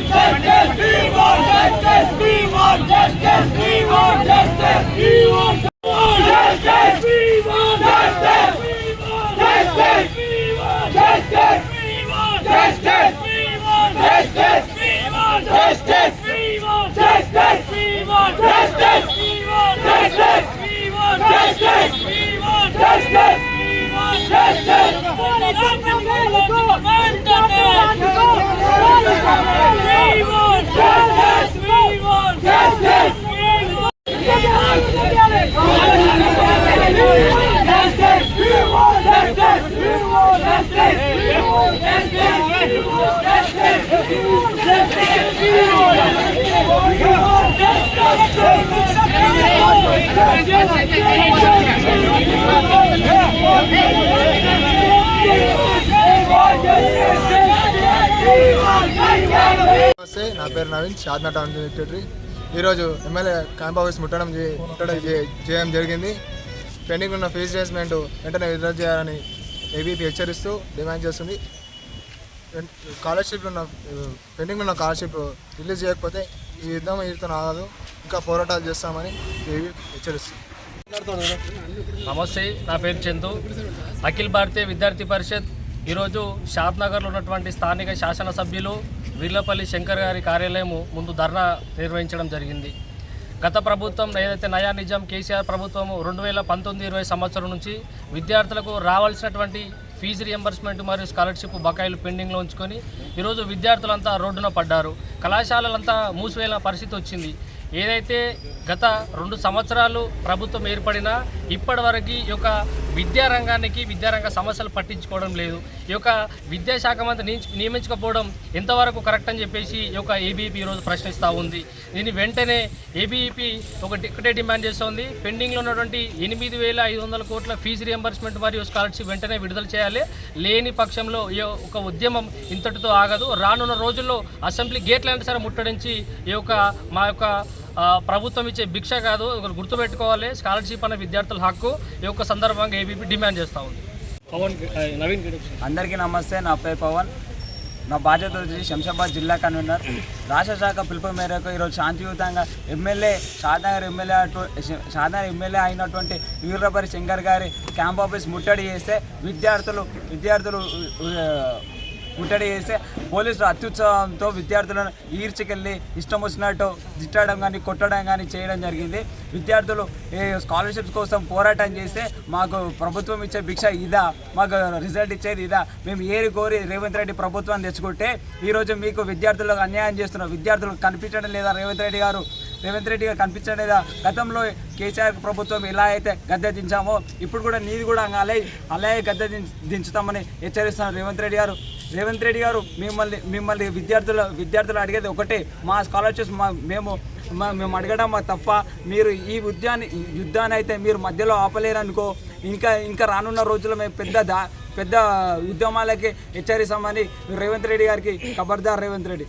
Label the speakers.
Speaker 1: Justice! Justice!
Speaker 2: నమస్తే నా పేరు నవీన్ షాద్నా టౌన్ సెక్రటరీ ఈరోజు ఎమ్మెల్యే క్యాంప్ ఆఫీస్ ముట్టడం ముట్టడం చేయడం జరిగింది. పెండింగ్ ఉన్న ఫీజు రేస్మెంట్ వెంటనే విడుదల చేయాలని ఏబీపీ హెచ్చరిస్తూ డిమాండ్ చేస్తుంది. పెన్- స్కాలర్షిప్ ఉన్న పెండింగ్ ఉన్న స్కాలర్షిప్ రిలీజ్ చేయకపోతే ఈ యుద్ధం యుద్ధం ఆగదు. ఇంకా పోరాటాలు చేస్తామని ఏబీ హెచ్చరిస్తుంది.
Speaker 1: నమస్తే నా పేరు చందు. అఖిల్ భారతీయ విద్యార్థి పరిషత్ ఈరోజు షాద్నగర్లో ఉన్నటువంటి స్థానిక శాసనసభ్యులు వీర్లపల్లి శంకర్ గారి కార్యాలయం ముందు ధర్నా నిర్వహించడం జరిగింది. గత ప్రభుత్వం ఏదైతే నయా నిజాం కేసీఆర్ ప్రభుత్వం రెండు వేల పంతొమ్మిది ఇరవై సంవత్సరం నుంచి విద్యార్థులకు రావాల్సినటువంటి ఫీజు రియంబర్స్మెంట్ మరియు స్కాలర్షిప్ బకాయిలు పెండింగ్లో ఉంచుకొని ఈరోజు విద్యార్థులంతా రోడ్డున పడ్డారు. కళాశాలలంతా మూసివేయాల పరిస్థితి వచ్చింది. ఏదైతే గత రెండు సంవత్సరాలు ప్రభుత్వం ఏర్పడినా ఇప్పటివరకు ఈ యొక్క విద్యారంగానికి విద్యారంగ సమస్యలు పట్టించుకోవడం లేదు. ఈ యొక్క విద్యాశాఖ మంత్రి నియమించకపోవడం ఎంతవరకు కరెక్ట్ అని చెప్పేసి ఈ యొక్క ఏబీపీ ఈరోజు ప్రశ్నిస్తూ ఉంది. దీన్ని వెంటనే ఏబీపీ ఒక ఒకటే డిమాండ్ చేస్తోంది. పెండింగ్లో ఉన్నటువంటి ఎనిమిది వేల ఐదు వందల కోట్ల ఫీజు రియంబర్స్మెంట్ మరియు స్కాలర్షిప్ వెంటనే విడుదల చేయాలి. లేని పక్షంలో ఈ ఒక ఉద్యమం ఇంతటితో ఆగదు. రానున్న రోజుల్లో అసెంబ్లీ గేట్లైనా సరే ముట్టడించి ఈ యొక్క మా యొక్క ప్రభుత్వం ఇచ్చే భిక్ష కాదు ఒకరు గుర్తుపెట్టుకోవాలి స్కాలర్షిప్ అనే విద్యార్థుల హక్కు ఈ యొక్క సందర్భంగా ఏబీపీ డిమాండ్ చేస్తూ ఉంది. పవన్ నవీన్
Speaker 3: అందరికీ నమస్తే నా పేరు పవన్. నా బాధ్యత వచ్చి శంషాబాద్ జిల్లా కన్వీనర్. రాష్ట్ర శాఖ పిలుపు మేరకు ఈరోజు శాంతియుతంగా ఎమ్మెల్యే షాద్నగర్ ఎమ్మెల్యే అటు- షాద్నగర్ ఎమ్మెల్యే అయినటువంటి వీరపరి శంకర్ గారి క్యాంప్ ఆఫీస్ ముట్టడి చేస్తే విద్యార్థులు విద్యార్థులు ముట్టడి చేస్తే పోలీసులు అత్యుత్సాహంతో విద్యార్థులను ఈర్చికెళ్ళి ఇష్టం వచ్చినట్టు తిట్టడం కానీ కొట్టడం కానీ చేయడం జరిగింది. విద్యార్థులు స్కాలర్షిప్స్ కోసం పోరాటం చేస్తే మాకు ప్రభుత్వం ఇచ్చే భిక్ష ఇదా మాకు రిజల్ట్ ఇచ్చేది ఇదా? మేము ఏరి కోరి రేవంత్ రెడ్డి ప్రభుత్వాన్ని తెచ్చుకుంటే ఈరోజు మీకు విద్యార్థులకు అన్యాయం చేస్తున్నారు విద్యార్థులకు కనిపించడం లేదా? రేవంత్ రెడ్డి గారు రేవంత్ రెడ్డి గారు కనిపించడం లేదా? గతంలో కేసీఆర్ ప్రభుత్వం ఎలా అయితే గద్దె దించామో ఇప్పుడు కూడా నీది కూడా అలాగే అలాగే గద్దె దించుతామని హెచ్చరిస్తున్నారు రేవంత్ రెడ్డి గారు. రేవంత్ రెడ్డి గారు మిమ్మల్ని మిమ్మల్ని విద్యార్థుల విద్యార్థులు అడిగేది ఒకటే. మా స్కాలర్షిప్స్ మా మేము మేము అడగడం తప్ప మీరు ఈ యుద్ధాన్ని యుద్ధాన్ని అయితే మీరు మధ్యలో ఆపలేరు అనుకో ఇంకా ఇంకా రానున్న రోజుల్లో మేము పెద్ద దా పెద్ద ఉద్యమాలకి హెచ్చరిస్తామని రేవంత్ రెడ్డి గారికి ఖబర్దార్ రేవంత్ రెడ్డి.